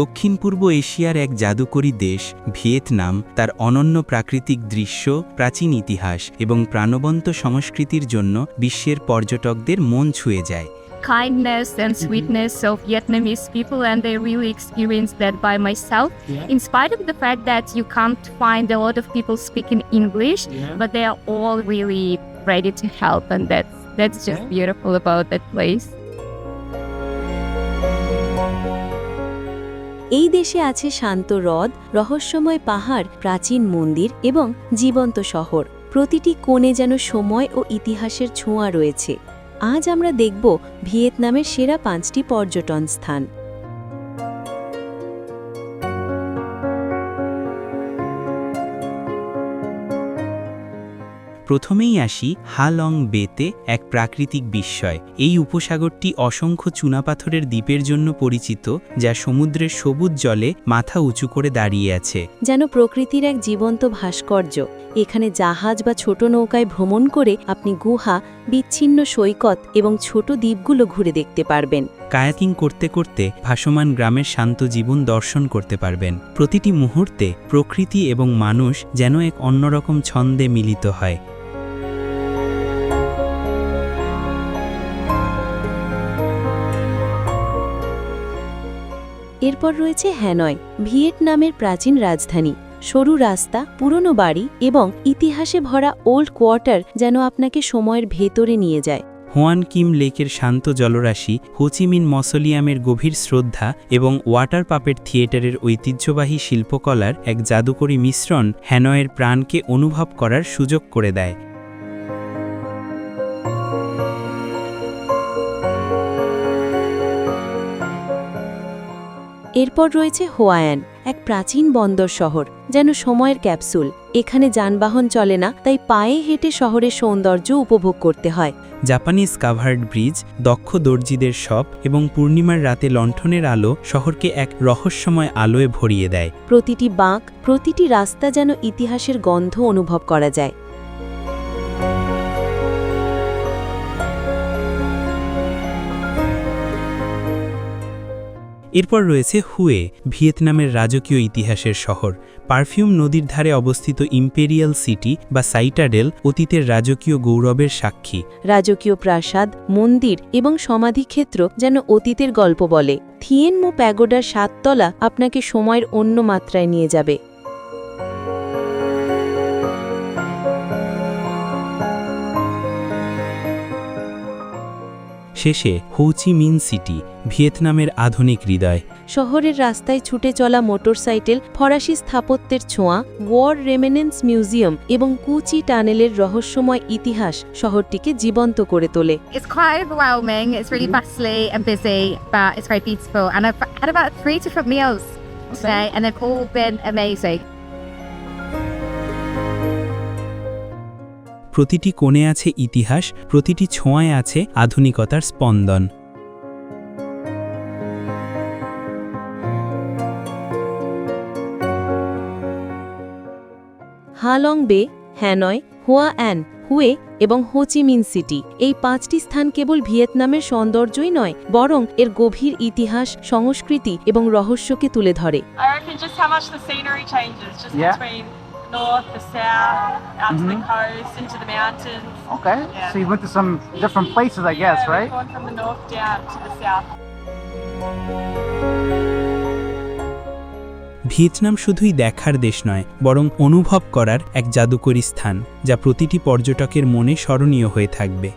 দক্ষিণ পূর্ব এশিয়ার এক জাদুকরী দেশ ভিয়েতনাম তার অনন্য প্রাকৃতিক দৃশ্য প্রাচীন ইতিহাস এবং প্রাণবন্ত সংস্কৃতির জন্য বিশ্বের পর্যটকদের মন ছুঁয়ে যায় kindness and sweetness of Vietnamese people, and I really experienced that by myself. Yeah. In spite of the fact that you can't find a lot of people speaking English, yeah. but they are all really ready to help, and that's that's just yeah. beautiful about that place. এই দেশে আছে শান্ত হ্রদ, রহস্যময় পাহাড়, প্রাচীন মন্দির এবং জীবন্ত শহর। প্রতিটি কোণে যেন সময় ও ইতিহাসের ছোঁয়া রয়েছে। আজ আমরা দেখব ভিয়েতনামের সেরা পাঁচটি পর্যটন স্থান। প্রথমেই আসি হালং বেতে এক প্রাকৃতিক বিস্ময়। এই উপসাগরটি অসংখ্য চুনাপাথরের দ্বীপের জন্য পরিচিত যা সমুদ্রের সবুজ জলে মাথা উঁচু করে দাঁড়িয়ে আছে। যেন প্রকৃতির এক জীবন্ত ভাস্কর্য। এখানে জাহাজ বা ছোট নৌকায় ভ্রমণ করে আপনি গুহা বিচ্ছিন্ন সৈকত এবং ছোট দ্বীপগুলো ঘুরে দেখতে পারবেন। কায়াকিং করতে করতে ভাসমান গ্রামের শান্ত জীবন দর্শন করতে পারবেন। প্রতিটি মুহূর্তে প্রকৃতি এবং মানুষ যেন এক অন্যরকম ছন্দে মিলিত হয়। এরপর রয়েছে হ্যানয়, ভিয়েতনামের প্রাচীন রাজধানী, সরু রাস্তা, পুরনো বাড়ি এবং ইতিহাসে ভরা ওল্ড কোয়ার্টার যেন আপনাকে সময়ের ভেতরে নিয়ে যায়। হোয়ান কিম লেকের শান্ত জলরাশি হোচিমিন মসলিয়ামের গভীর শ্রদ্ধা এবং ওয়াটার পাপেট থিয়েটারের ঐতিহ্যবাহী শিল্পকলার এক জাদুকরী মিশ্রণ হ্যানয়ের প্রাণকে অনুভব করার সুযোগ করে দেয়। এরপর রয়েছে হোয়ায়ান এক প্রাচীন বন্দর শহর যেন সময়ের ক্যাপসুল। এখানে যানবাহন চলে না তাই পায়ে হেঁটে শহরের সৌন্দর্য উপভোগ করতে হয়। জাপানিজ কাভার্ড ব্রিজ দক্ষ দর্জিদের শপ এবং পূর্ণিমার রাতে লণ্ঠনের আলো শহরকে এক রহস্যময় আলোয় ভরিয়ে দেয়। প্রতিটি বাঁক প্রতিটি রাস্তা যেন ইতিহাসের গন্ধ অনুভব করা যায়। এরপর রয়েছে হুয়ে, ভিয়েতনামের রাজকীয় ইতিহাসের শহর। পারফিউম নদীর ধারে অবস্থিত ইম্পেরিয়াল সিটি বা সাইটাডেল অতীতের রাজকীয় গৌরবের সাক্ষী। রাজকীয় প্রাসাদ, মন্দির এবং সমাধিক্ষেত্র যেন অতীতের গল্প বলে। থিয়েনমো প্যাগোডার সাততলা আপনাকে সময়ের অন্য মাত্রায় নিয়ে যাবে। শেষে হৌচি মিন সিটি ভিয়েতনামের আধুনিক হৃদয়। শহরের রাস্তায় ছুটে চলা মোটর ফরাসি স্থাপত্যের ছোঁয়া ওয়ার রেমেনেন্স মিউজিয়াম এবং কুচি টানেলের রহস্যময় ইতিহাস শহরটিকে জীবন্ত করে তোলে। প্রতিটি কোণে আছে ইতিহাস প্রতিটি ছোঁয়ায় আছে আধুনিকতার স্পন্দন। হালং বে হ্যানয় হোয়া অ্যান হুয়ে এবং হোচিমিন সিটি এই পাঁচটি স্থান কেবল ভিয়েতনামের সৌন্দর্যই নয় বরং এর গভীর ইতিহাস সংস্কৃতি এবং রহস্যকে তুলে ধরে। North, the south, out mm-hmm. to the Mhm. coast, into the mountains. Okay. Yeah. So you went to some different places, I guess, yeah, right? Going from the north down to the south. Vietnam শুধুই দেখার দেশ নয় বরং অনুভব করার এক জাদুকরী স্থান যা প্রতিটি পর্যটকের মনে স্মরণীয় হয়ে থাকবে